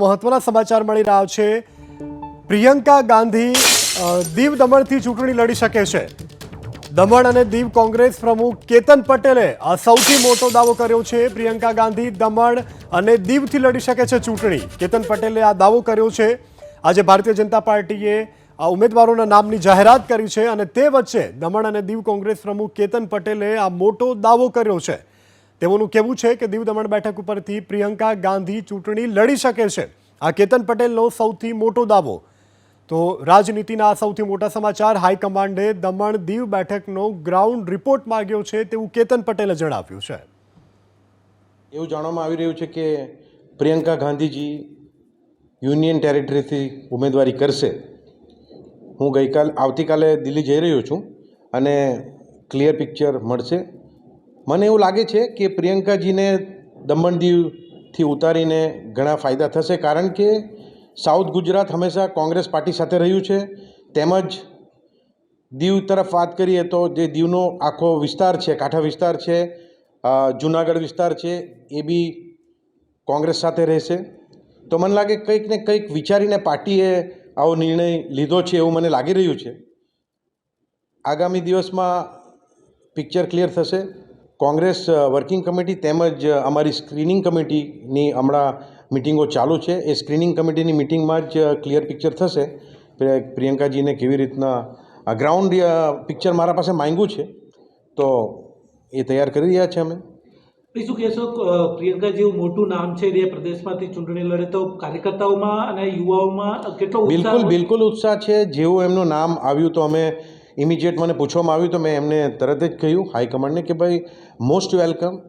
મહત્વના સમાચાર મળી રહ્યા છે. પ્રિયંકા ગાંધી દીવ દમણથી ચૂંટણી લડી શકે છે. દમણ અને દીવ કોંગ્રેસ પ્રમુખ કેતન પટેલે આ સૌથી મોટો દાવો કર્યો છે. પ્રિયંકા ગાંધી દમણ અને દીવથી લડી શકે છે ચૂંટણી. કેતન પટેલે આ દાવો કર્યો છે. આજે ભારતીય જનતા પાર્ટીએ આ ઉમેદવારોના નામની જાહેરાત કરી છે અને તે વચ્ચે દમણ અને દીવ કોંગ્રેસ પ્રમુખ કેતન પટેલે આ મોટો દાવો કર્યો છે. તેઓનું કહેવું છે કે દીવ દમણ બેઠક ઉપરથી પ્રિયંકા ગાંધી ચૂંટણી લડી શકે છે. આ કેતન પટેલનો સૌથી મોટો દાવો. તો રાજનીતિના આ સૌથી મોટા સમાચાર હાઈકમાન્ડે દમણ દીવ બેઠકનો ગ્રાઉન્ડ રિપોર્ટ માંગ્યો છે તેવું કેતન પટેલે જણાવ્યું છે. એવું જાણવામાં આવી રહ્યું છે કે પ્રિયંકા ગાંધીજી યુનિયન ટેરેટરીથી ઉમેદવારી કરશે. હું ગઈકાલ, આવતીકાલે દિલ્હી જઈ રહ્યો છું અને ક્લિયર પિક્ચર મળશે. મને એવું લાગે છે કે પ્રિયંકાજીને દમણ દીવથી ઉતારીને ઘણા ફાયદા થશે, કારણ કે સાઉથ ગુજરાત હંમેશા કોંગ્રેસ પાર્ટી સાથે રહ્યું છે. તેમજ દીવ તરફ વાત કરીએ તો જે દીવનો આખો વિસ્તાર છે, કાંઠા વિસ્તાર છે જુનાગઢ વિસ્તાર છે, એ બી કોંગ્રેસ સાથે રહેશે. તો મને લાગે કંઈક ને કંઈક વિચારીને પાર્ટીએ આવો નિર્ણય લીધો છે એવું મને લાગી રહ્યું છે. આગામી દિવસમાં પિક્ચર ક્લિયર થશે. કોંગ્રેસ વર્કિંગ કમિટી તેમજ અમારી સ્ક્રીનિંગ કમિટીની હમણાં મિટિંગો ચાલુ છે. એ સ્ક્રીનિંગ કમિટીની મિટિંગમાં જ ક્લિયર પિક્ચર થશે. પ્રિયંકાજીને કેવી રીતના આ ગ્રાઉન્ડ પિક્ચર મારા પાસે માંગ્યું છે તો એ તૈયાર કરી રહ્યા છે અમે. શું કહેશો? પ્રિયંકા જેવું મોટું નામ છે એ પ્રદેશમાંથી ચૂંટણી લડે તો કાર્યકર્તાઓમાં અને યુવાઓમાં કેટલો બિલકુલ બિલકુલ ઉત્સાહ છે. જેવું એમનું નામ આવ્યું તો અમે ઇમિજિએટ મને પૂછવામાં આવ્યું તો મેં એમને તરત જ કહ્યું હાઈકમાન્ડને કે ભાઈ મોસ્ટ વેલકમ